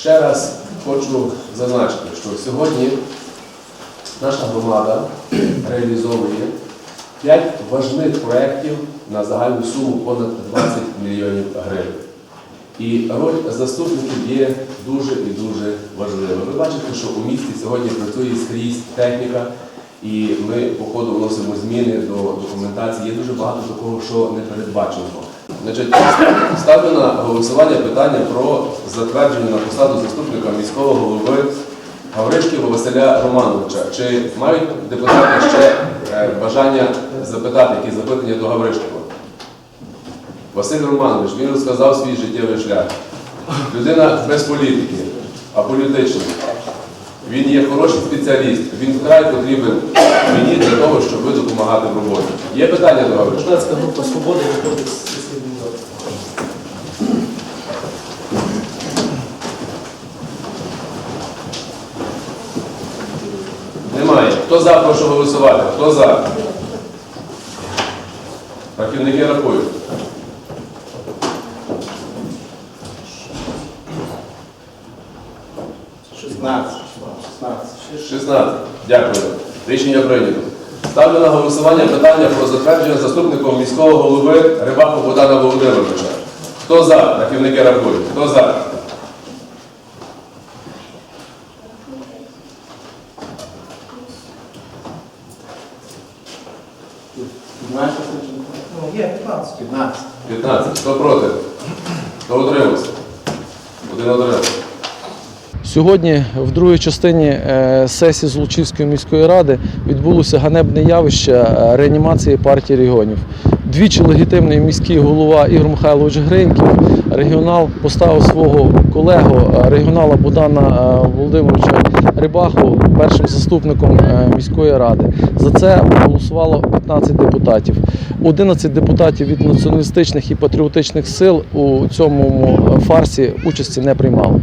Ще раз хочу зазначити, що сьогодні наша громада реалізовує 5 важних проєктів на загальну суму понад 20 мільйонів гривень. І роль заступників є дуже і дуже важлива. Ви бачите, що у місті сьогодні працює скрізь техніка, і ми по ходу вносимо зміни до документації. Є дуже багато такого, що не передбачено. Значить, ставлю на голосування питання про затвердження на посаду заступника міського голови Гавришківа Василя Романовича. Чи мають депутати ще е, бажання запитати якісь запитання до Гавришківа? Василь Романович, він розказав свій життєвий шлях. Людина без політики, а політична. Він є хороший спеціаліст, він вкрай потрібен мені для того, щоб ви допомагати в роботі. Є питання до Гавришківа? Депутатська група «Свобода» Немає. Хто за, прошу голосувати. Хто за? Працівники рахують. Шістнадцять. 16. Дякую. Рішення прийнято. Ставлю на голосування питання про затвердження заступником міського голови Рибаку Богдана Володимировича. Хто за? Працівники рахують. Хто за? Ну, є 15. 15. 15. Хто проти? Хто утримався? Один утримався. Сьогодні, в другій частині е, сесії Золочівської міської ради, відбулося ганебне явище е, реанімації партії регіонів. Двічі легітимний міський голова Ігор Михайлович Гриньків, регіонал поставив свого колегу, е, регіонала Богдана е, Володимировича Рибаху першим заступником міської ради. За це голосувало 15 депутатів. 11 депутатів від націоналістичних і патріотичних сил у цьому фарсі участі не приймали.